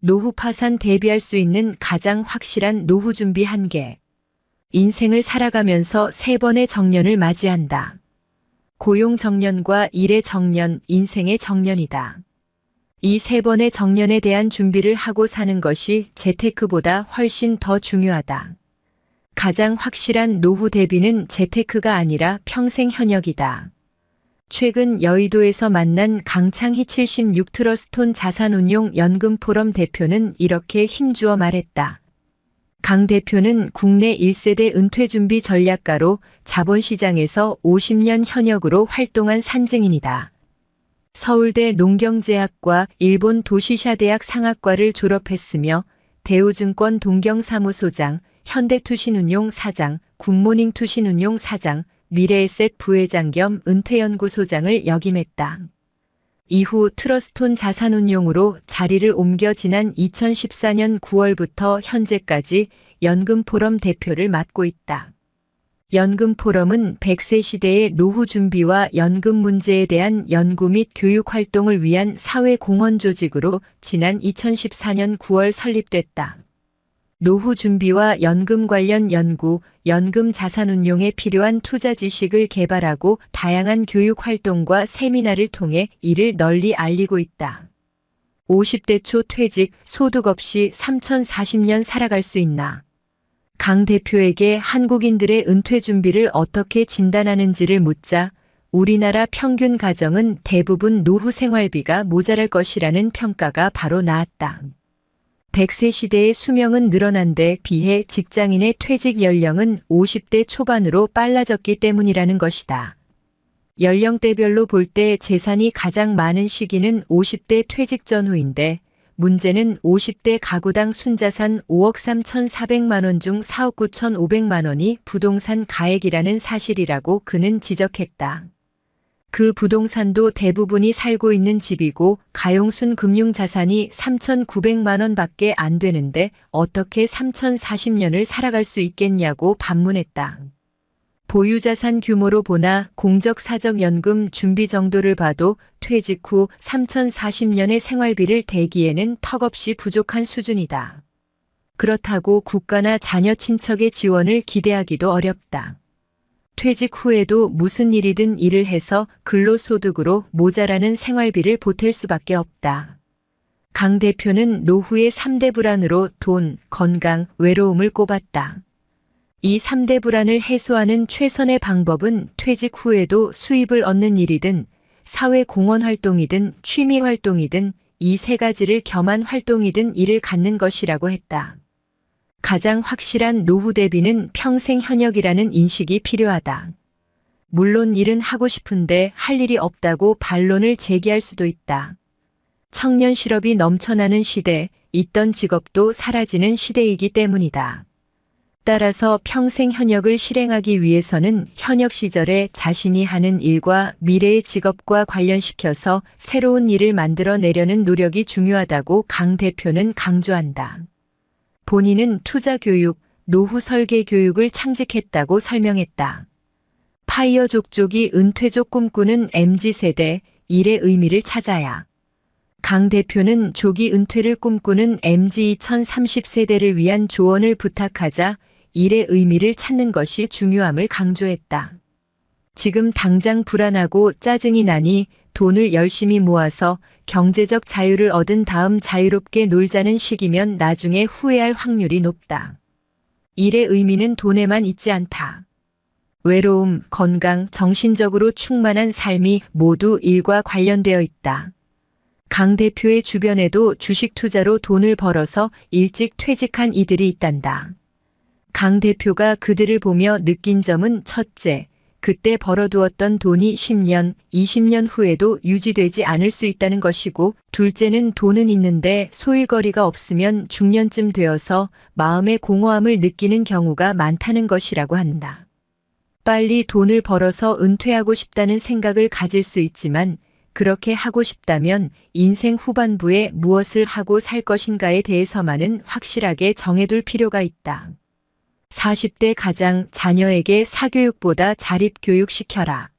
노후 파산 대비할 수 있는 가장 확실한 노후 준비 한계. 인생을 살아가면서 세 번의 정년을 맞이한다. 고용 정년과 일의 정년, 인생의 정년이다. 이 세 번의 정년에 대한 준비를 하고 사는 것이 재테크보다 훨씬 더 중요하다. 가장 확실한 노후 대비는 재테크가 아니라 평생 현역이다. 최근 여의도에서 만난 강창희 76 트러스톤 자산운용 연금 포럼 대표는 이렇게 힘주어 말했다. 강 대표는 국내 1세대 은퇴준비 전략가로 자본시장에서 50년 현역으로 활동한 산증인이다. 서울대 농경제학과 일본 도시샤대학 상학과를 졸업했으며 대우증권 동경사무소장, 현대투신운용 사장, 굿모닝 투신운용 사장, 미래에셋 부회장 겸 은퇴연구소장을 역임했다. 이후 트러스톤 자산운용으로 자리를 옮겨 지난 2014년 9월부터 현재까지 연금포럼 대표를 맡고 있다. 연금포럼은 100세 시대의 노후 준비와 연금 문제에 대한 연구 및 교육 활동을 위한 사회 공헌 조직으로 지난 2014년 9월 설립됐다. 노후 준비와 연금 관련 연구, 연금 자산 운용에 필요한 투자 지식을 개발하고 다양한 교육 활동과 세미나를 통해 이를 널리 알리고 있다. 50대 초 퇴직, 소득 없이 3040년 살아갈 수 있나? 강 대표에게 한국인들의 은퇴 준비를 어떻게 진단하는지를 묻자 우리나라 평균 가정은 대부분 노후 생활비가 모자랄 것이라는 평가가 바로 나왔다. 100세 시대의 수명은 늘어난 데 비해 직장인의 퇴직 연령은 50대 초반으로 빨라졌기 때문이라는 것이다. 연령대별로 볼 때 재산이 가장 많은 시기는 50대 퇴직 전후인데 문제는 50대 가구당 순자산 5억 3,400만 원 중 4억 9,500만 원이 부동산 가액이라는 사실이라고 그는 지적했다. 그 부동산도 대부분이 살고 있는 집이고 가용순 금융자산이 3,900만 원 밖에 안 되는데 어떻게 3,040년을 살아갈 수 있겠냐고 반문했다. 보유자산 규모로 보나 공적사적연금 준비 정도를 봐도 퇴직 후 3,040년의 생활비를 대기에는 턱없이 부족한 수준이다. 그렇다고 국가나 자녀 친척의 지원을 기대하기도 어렵다. 퇴직 후에도 무슨 일이든 일을 해서 근로소득으로 모자라는 생활비를 보탤 수밖에 없다. 강 대표는 노후의 3대 불안으로 돈, 건강, 외로움을 꼽았다. 이 3대 불안을 해소하는 최선의 방법은 퇴직 후에도 수입을 얻는 일이든 사회 공헌 활동이든 취미 활동이든 이 세 가지를 겸한 활동이든 일을 갖는 것이라고 했다. 가장 확실한 노후 대비는 평생 현역이라는 인식이 필요하다. 물론 일은 하고 싶은데 할 일이 없다고 반론을 제기할 수도 있다. 청년 실업이 넘쳐나는 시대, 있던 직업도 사라지는 시대이기 때문이다. 따라서 평생 현역을 실행하기 위해서는 현역 시절에 자신이 하는 일과 미래의 직업과 관련시켜서 새로운 일을 만들어 내려는 노력이 중요하다고 강 대표는 강조한다. 본인은 투자 교육, 노후 설계 교육을 창직했다고 설명했다. 파이어 족족이 은퇴족 꿈꾸는 MZ세대, 일의 의미를 찾아야. 강 대표는 조기 은퇴를 꿈꾸는 MZ 2030세대를 위한 조언을 부탁하자 일의 의미를 찾는 것이 중요함을 강조했다. 지금 당장 불안하고 짜증이 나니 돈을 열심히 모아서 경제적 자유를 얻은 다음 자유롭게 놀자는 시기면 나중에 후회할 확률이 높다. 일의 의미는 돈에만 있지 않다. 외로움, 건강, 정신적으로 충만한 삶이 모두 일과 관련되어 있다. 강 대표의 주변에도 주식 투자로 돈을 벌어서 일찍 퇴직한 이들이 있단다. 강 대표가 그들을 보며 느낀 점은 첫째, 그때 벌어두었던 돈이 10년, 20년 후에도 유지되지 않을 수 있다는 것이고, 둘째는 돈은 있는데 소일거리가 없으면 중년쯤 되어서 마음의 공허함을 느끼는 경우가 많다는 것이라고 한다. 빨리 돈을 벌어서 은퇴하고 싶다는 생각을 가질 수 있지만, 그렇게 하고 싶다면 인생 후반부에 무엇을 하고 살 것인가에 대해서만은 확실하게 정해둘 필요가 있다. 40대 가장 자녀에게 사교육보다 자립교육 시켜라.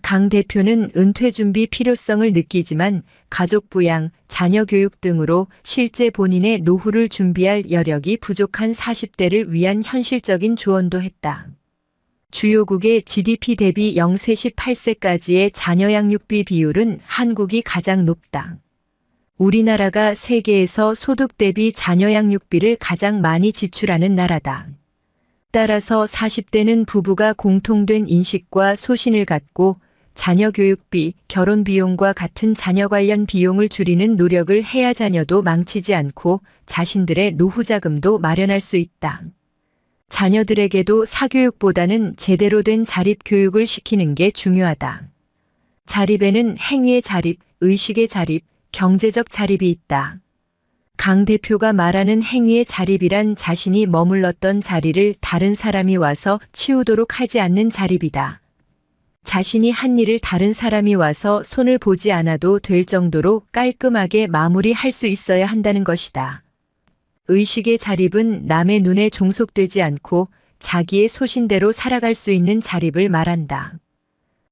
강 대표는 은퇴 준비 필요성을 느끼지만 가족 부양, 자녀 교육 등으로 실제 본인의 노후를 준비할 여력이 부족한 40대를 위한 현실적인 조언도 했다. 주요국의 GDP 대비 0세 18세까지의 자녀 양육비 비율은 한국이 가장 높다. 우리나라가 세계에서 소득 대비 자녀 양육비를 가장 많이 지출하는 나라다. 따라서 40대는 부부가 공통된 인식과 소신을 갖고 자녀 교육비, 결혼 비용과 같은 자녀 관련 비용을 줄이는 노력을 해야 자녀도 망치지 않고 자신들의 노후 자금도 마련할 수 있다. 자녀들에게도 사교육보다는 제대로 된 자립 교육을 시키는 게 중요하다. 자립에는 행위의 자립, 의식의 자립, 경제적 자립이 있다. 강 대표가 말하는 행위의 자립이란 자신이 머물렀던 자리를 다른 사람이 와서 치우도록 하지 않는 자립이다. 자신이 한 일을 다른 사람이 와서 손을 보지 않아도 될 정도로 깔끔하게 마무리할 수 있어야 한다는 것이다. 의식의 자립은 남의 눈에 종속되지 않고 자기의 소신대로 살아갈 수 있는 자립을 말한다.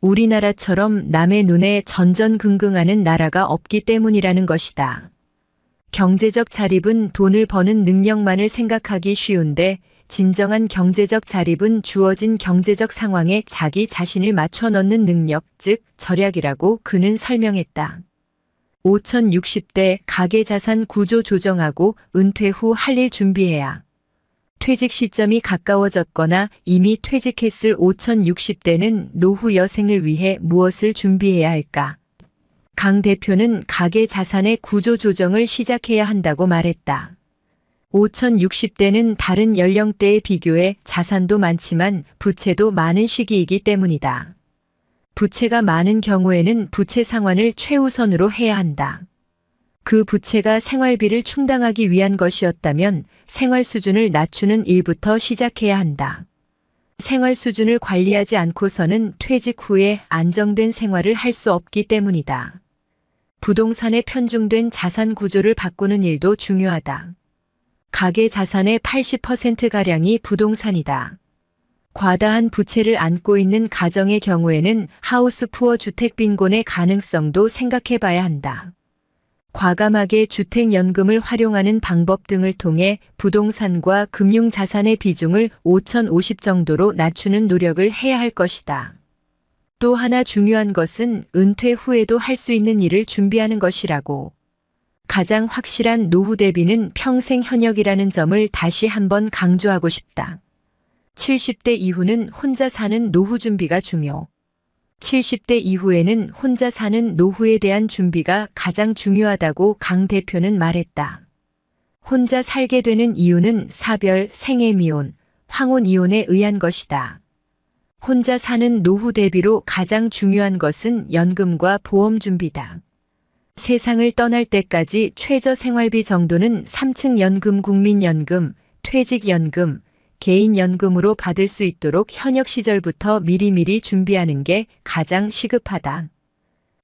우리나라처럼 남의 눈에 전전긍긍하는 나라가 없기 때문이라는 것이다. 경제적 자립은 돈을 버는 능력만을 생각하기 쉬운데 진정한 경제적 자립은 주어진 경제적 상황에 자기 자신을 맞춰 넣는 능력, 즉 절약이라고 그는 설명했다. 5060대 가계 자산 구조 조정하고 은퇴 후 할 일 준비해야. 퇴직 시점이 가까워졌거나 이미 퇴직했을 5060대는 노후 여생을 위해 무엇을 준비해야 할까? 강 대표는 가계 자산의 구조 조정을 시작해야 한다고 말했다. 5060대는 다른 연령대에 비교해 자산도 많지만 부채도 많은 시기이기 때문이다. 부채가 많은 경우에는 부채 상환을 최우선으로 해야 한다. 그 부채가 생활비를 충당하기 위한 것이었다면 생활 수준을 낮추는 일부터 시작해야 한다. 생활 수준을 관리하지 않고서는 퇴직 후에 안정된 생활을 할 수 없기 때문이다. 부동산에 편중된 자산 구조를 바꾸는 일도 중요하다. 가계 자산의 80%가량이 부동산이다. 과다한 부채를 안고 있는 가정의 경우에는 하우스 푸어 주택 빈곤의 가능성도 생각해 봐야 한다. 과감하게 주택연금을 활용하는 방법 등을 통해 부동산과 금융자산의 비중을 5050 정도로 낮추는 노력을 해야 할 것이다. 또 하나 중요한 것은 은퇴 후에도 할 수 있는 일을 준비하는 것이라고. 가장 확실한 노후 대비는 평생 현역이라는 점을 다시 한번 강조하고 싶다. 70대 이후는 혼자 사는 노후 준비가 중요. 70대 이후에는 혼자 사는 노후에 대한 준비가 가장 중요하다고 강 대표는 말했다. 혼자 살게 되는 이유는 사별, 생애 미혼, 황혼 이혼에 의한 것이다. 혼자 사는 노후 대비로 가장 중요한 것은 연금과 보험 준비다. 세상을 떠날 때까지 최저 생활비 정도는 3층 연금 국민연금, 퇴직연금, 개인연금으로 받을 수 있도록 현역 시절부터 미리미리 준비하는 게 가장 시급하다.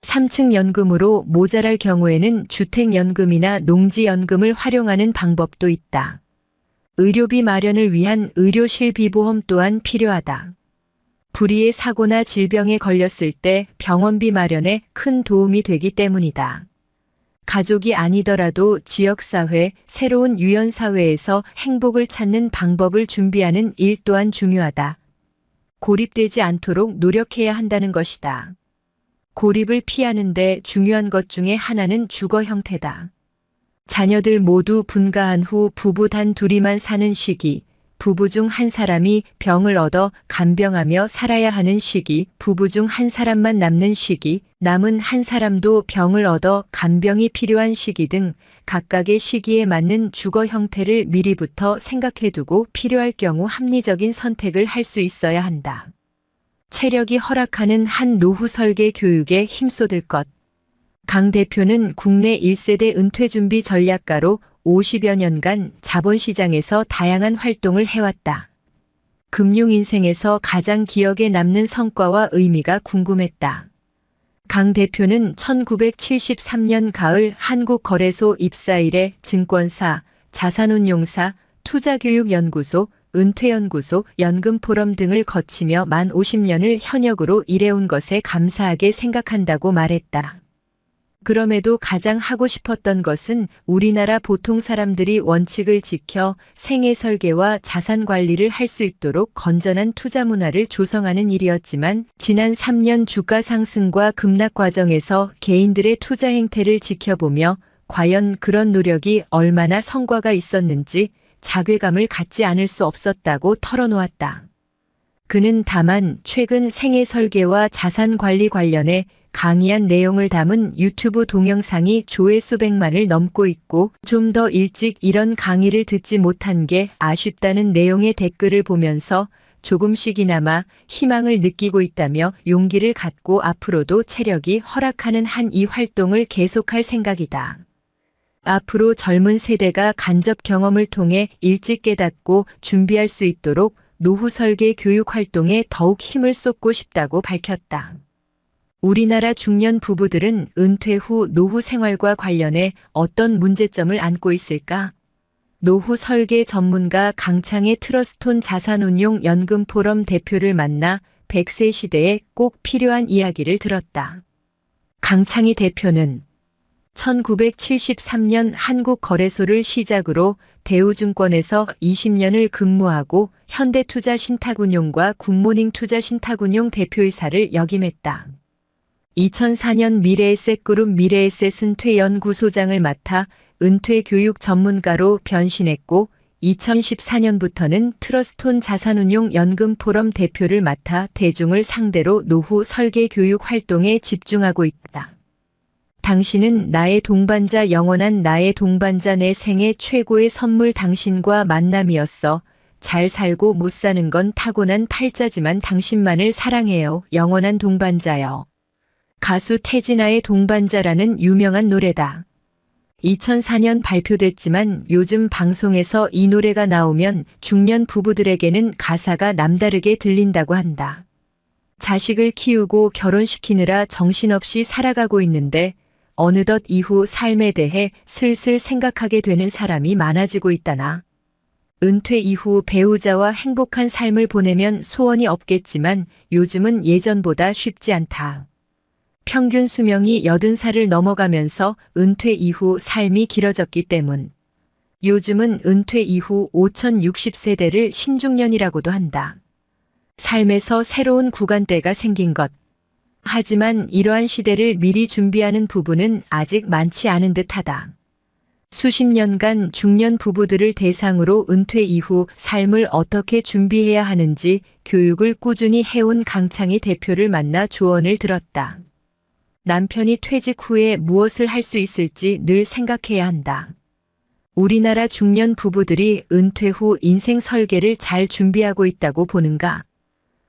3층 연금으로 모자랄 경우에는 주택연금이나 농지연금을 활용하는 방법도 있다. 의료비 마련을 위한 의료실 비보험 또한 필요하다. 불의의 사고나 질병에 걸렸을 때 병원비 마련에 큰 도움이 되기 때문이다. 가족이 아니더라도 지역사회, 새로운 유연사회에서 행복을 찾는 방법을 준비하는 일 또한 중요하다. 고립되지 않도록 노력해야 한다는 것이다. 고립을 피하는데 중요한 것 중에 하나는 주거 형태다. 자녀들 모두 분가한 후 부부 단 둘이만 사는 시기, 부부 중 한 사람이 병을 얻어 간병하며 살아야 하는 시기, 부부 중 한 사람만 남는 시기, 남은 한 사람도 병을 얻어 간병이 필요한 시기 등 각각의 시기에 맞는 주거 형태를 미리부터 생각해 두고 필요할 경우 합리적인 선택을 할 수 있어야 한다. 체력이 허락하는 한 노후 설계 교육에 힘쏟을 것. 강 대표는 국내 1세대 은퇴 준비 전략가로 50여 년간 자본시장에서 다양한 활동을 해왔다. 금융 인생에서 가장 기억에 남는 성과와 의미가 궁금했다. 강 대표는 1973년 가을 한국거래소 입사 이래 증권사, 자산운용사, 투자교육연구소, 은퇴연구소, 연금포럼 등을 거치며 만 50년을 현역으로 일해온 것에 감사하게 생각한다고 말했다. 그럼에도 가장 하고 싶었던 것은 우리나라 보통 사람들이 원칙을 지켜 생애 설계와 자산 관리를 할 수 있도록 건전한 투자 문화를 조성하는 일이었지만 지난 3년 주가 상승과 급락 과정에서 개인들의 투자 행태를 지켜보며 과연 그런 노력이 얼마나 성과가 있었는지 자괴감을 갖지 않을 수 없었다고 털어놓았다. 그는 다만 최근 생애 설계와 자산 관리 관련해 강의한 내용을 담은 유튜브 동영상이 조회 수백만을 넘고 있고 좀 더 일찍 이런 강의를 듣지 못한 게 아쉽다는 내용의 댓글을 보면서 조금씩이나마 희망을 느끼고 있다며 용기를 갖고 앞으로도 체력이 허락하는 한 이 활동을 계속할 생각이다. 앞으로 젊은 세대가 간접 경험을 통해 일찍 깨닫고 준비할 수 있도록 노후 설계 교육 활동에 더욱 힘을 쏟고 싶다고 밝혔다. 우리나라 중년 부부들은 은퇴 후 노후 생활과 관련해 어떤 문제점을 안고 있을까? 노후 설계 전문가 강창의 트러스톤 자산운용 연금 포럼 대표를 만나 100세 시대에 꼭 필요한 이야기를 들었다. 강창희 대표는 1973년 한국거래소를 시작으로 대우증권에서 20년을 근무하고 현대투자신탁운용과 굿모닝 투자신탁운용 대표이사를 역임했다. 2004년 미래에셋 그룹 미래에셋은 퇴연구소장을 맡아 은퇴 교육 전문가로 변신했고 2014년부터는 트러스톤 자산운용 연금 포럼 대표를 맡아 대중을 상대로 노후 설계 교육 활동에 집중하고 있다. 당신은 나의 동반자 영원한 나의 동반자 내 생애 최고의 선물 당신과 만남이었어. 잘 살고 못 사는 건 타고난 팔자지만 당신만을 사랑해요. 영원한 동반자여. 가수 태진아의 동반자라는 유명한 노래다. 2004년 발표됐지만 요즘 방송에서 이 노래가 나오면 중년 부부들에게는 가사가 남다르게 들린다고 한다. 자식을 키우고 결혼시키느라 정신없이 살아가고 있는데 어느덧 이후 삶에 대해 슬슬 생각하게 되는 사람이 많아지고 있다나. 은퇴 이후 배우자와 행복한 삶을 보내면 소원이 없겠지만 요즘은 예전보다 쉽지 않다. 평균 수명이 80살을 넘어가면서 은퇴 이후 삶이 길어졌기 때문. 요즘은 은퇴 이후 5060세대를 신중년이라고도 한다. 삶에서 새로운 구간대가 생긴 것. 하지만 이러한 시대를 미리 준비하는 부부는 아직 많지 않은 듯하다. 수십 년간 중년 부부들을 대상으로 은퇴 이후 삶을 어떻게 준비해야 하는지 교육을 꾸준히 해온 강창희 대표를 만나 조언을 들었다. 남편이 퇴직 후에 무엇을 할 수 있을지 늘 생각해야 한다. 우리나라 중년 부부들이 은퇴 후 인생 설계를 잘 준비하고 있다고 보는가?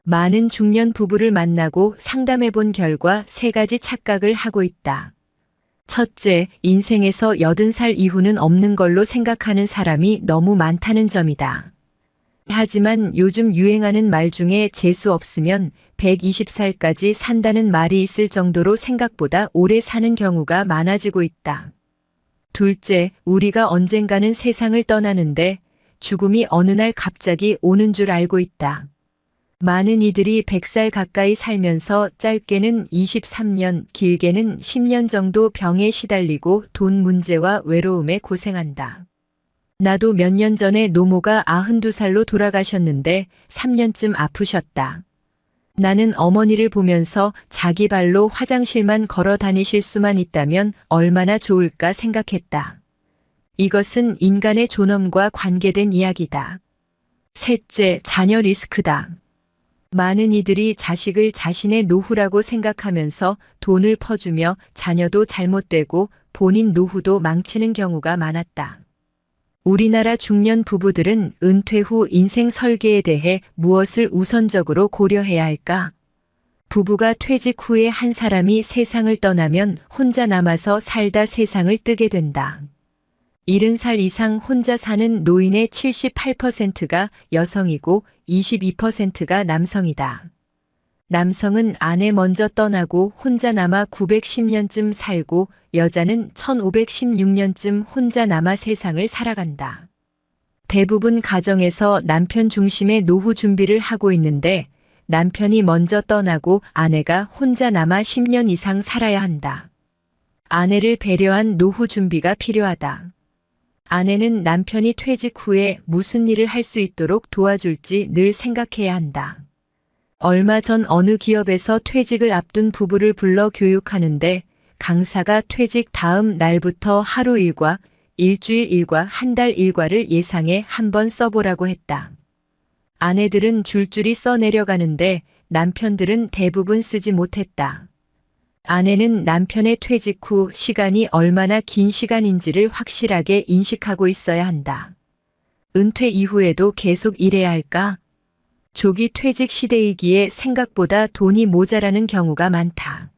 많은 중년 부부를 만나고 상담해 본 결과 세 가지 착각을 하고 있다. 첫째, 인생에서 80살 이후는 없는 걸로 생각하는 사람이 너무 많다는 점이다. 하지만 요즘 유행하는 말 중에 재수 없으면 120살까지 산다는 말이 있을 정도로 생각보다 오래 사는 경우가 많아지고 있다. 둘째, 우리가 언젠가는 세상을 떠나는데 죽음이 어느 날 갑자기 오는 줄 알고 있다. 많은 이들이 100살 가까이 살면서 짧게는 23년, 길게는 10년 정도 병에 시달리고 돈 문제와 외로움에 고생한다. 나도 몇 년 전에 노모가 92살로 돌아가셨는데 3년쯤 아프셨다. 나는 어머니를 보면서 자기 발로 화장실만 걸어 다니실 수만 있다면 얼마나 좋을까 생각했다. 이것은 인간의 존엄과 관계된 이야기다. 셋째, 자녀 리스크다. 많은 이들이 자식을 자신의 노후라고 생각하면서 돈을 퍼주며 자녀도 잘못되고 본인 노후도 망치는 경우가 많았다. 우리나라 중년 부부들은 은퇴 후 인생 설계에 대해 무엇을 우선적으로 고려해야 할까? 부부가 퇴직 후에 한 사람이 세상을 떠나면 혼자 남아서 살다 세상을 뜨게 된다. 70살 이상 혼자 사는 노인의 78%가 여성이고 22%가 남성이다. 남성은 아내 먼저 떠나고 혼자 남아 910년쯤 살고 여자는 1516년쯤 혼자 남아 세상을 살아간다. 대부분 가정에서 남편 중심의 노후 준비를 하고 있는데 남편이 먼저 떠나고 아내가 혼자 남아 10년 이상 살아야 한다. 아내를 배려한 노후 준비가 필요하다. 아내는 남편이 퇴직 후에 무슨 일을 할 수 있도록 도와줄지 늘 생각해야 한다. 얼마 전 어느 기업에서 퇴직을 앞둔 부부를 불러 교육하는데 강사가 퇴직 다음 날부터 하루 일과 일주일 일과 한 달 일과를 예상해 한번 써보라고 했다. 아내들은 줄줄이 써내려가는데 남편들은 대부분 쓰지 못했다. 아내는 남편의 퇴직 후 시간이 얼마나 긴 시간인지를 확실하게 인식하고 있어야 한다. 은퇴 이후에도 계속 일해야 할까? 조기 퇴직 시대이기에 생각보다 돈이 모자라는 경우가 많다.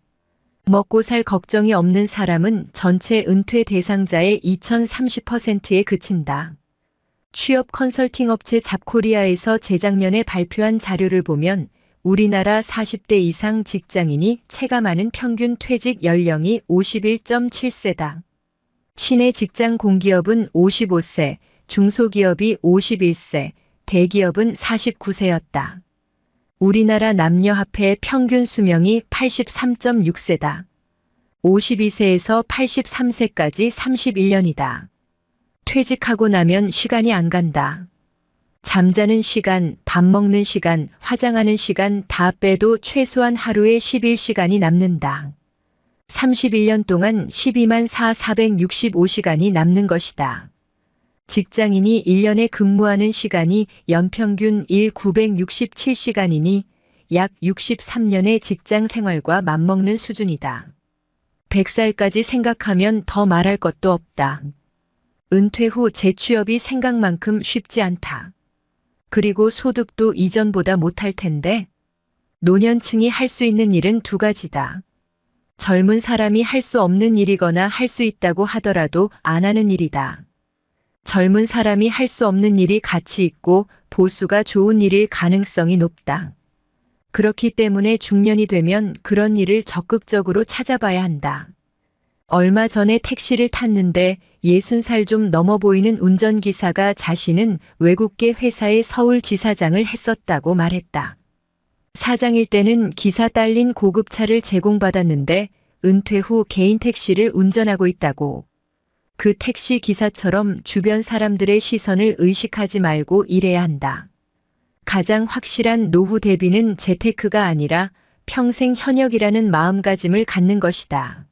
먹고 살 걱정이 없는 사람은 전체 은퇴 대상자의 2030%에 그친다. 취업 컨설팅 업체 잡코리아에서 재작년에 발표한 자료를 보면 우리나라 40대 이상 직장인이 체감하는 평균 퇴직 연령이 51.7세다. 시내 직장 공기업은 55세, 중소기업이 51세, 대기업은 49세였다. 우리나라 남녀 합해 평균 수명이 83.6세다. 52세에서 83세까지 31년이다. 퇴직하고 나면 시간이 안 간다. 잠자는 시간, 밥 먹는 시간, 화장하는 시간 다 빼도 최소한 하루에 11시간이 남는다. 31년 동안 12만 4 465시간이 남는 것이다. 직장인이 1년에 근무하는 시간이 연평균 1 967시간이니 약 63년의 직장 생활과 맞먹는 수준이다. 100살까지 생각하면 더 말할 것도 없다. 은퇴 후 재취업이 생각만큼 쉽지 않다. 그리고 소득도 이전보다 못할 텐데 노년층이 할 수 있는 일은 두 가지다. 젊은 사람이 할 수 없는 일이거나 할 수 있다고 하더라도 안 하는 일이다. 젊은 사람이 할 수 없는 일이 가치 있고 보수가 좋은 일일 가능성이 높다. 그렇기 때문에 중년이 되면 그런 일을 적극적으로 찾아봐야 한다. 얼마 전에 택시를 탔는데 60살 좀 넘어 보이는 운전기사가 자신은 외국계 회사의 서울지사장을 했었다고 말했다. 사장일 때는 기사 딸린 고급차를 제공받았는데 은퇴 후 개인 택시를 운전하고 있다고. 그 택시 기사처럼 주변 사람들의 시선을 의식하지 말고 일해야 한다. 가장 확실한 노후 대비는 재테크가 아니라 평생 현역이라는 마음가짐을 갖는 것이다.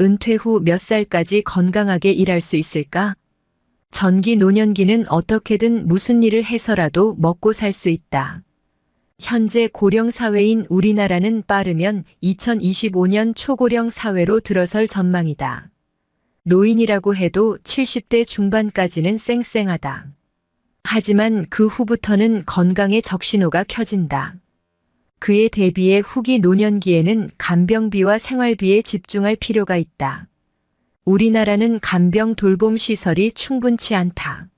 은퇴 후 몇 살까지 건강하게 일할 수 있을까? 전기 노년기는 어떻게든 무슨 일을 해서라도 먹고 살 수 있다. 현재 고령 사회인 우리나라는 빠르면 2025년 초고령 사회로 들어설 전망이다. 노인이라고 해도 70대 중반까지는 쌩쌩하다. 하지만 그 후부터는 건강의 적신호가 켜진다. 그에 대비해 후기 노년기에는 간병비와 생활비에 집중할 필요가 있다. 우리나라는 간병 돌봄 시설이 충분치 않다.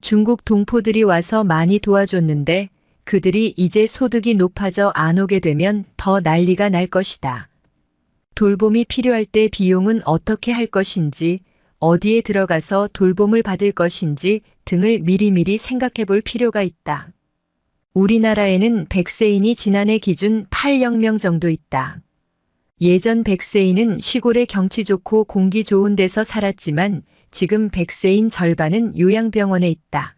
중국 동포들이 와서 많이 도와줬는데 그들이 이제 소득이 높아져 안 오게 되면 더 난리가 날 것이다. 돌봄이 필요할 때 비용은 어떻게 할 것인지, 어디에 들어가서 돌봄을 받을 것인지 등을 미리미리 생각해 볼 필요가 있다. 우리나라에는 100세인이 지난해 기준 800명 정도 있다. 예전 100세인은 시골의 경치 좋고 공기 좋은 데서 살았지만 지금 100세인 절반은 요양병원에 있다.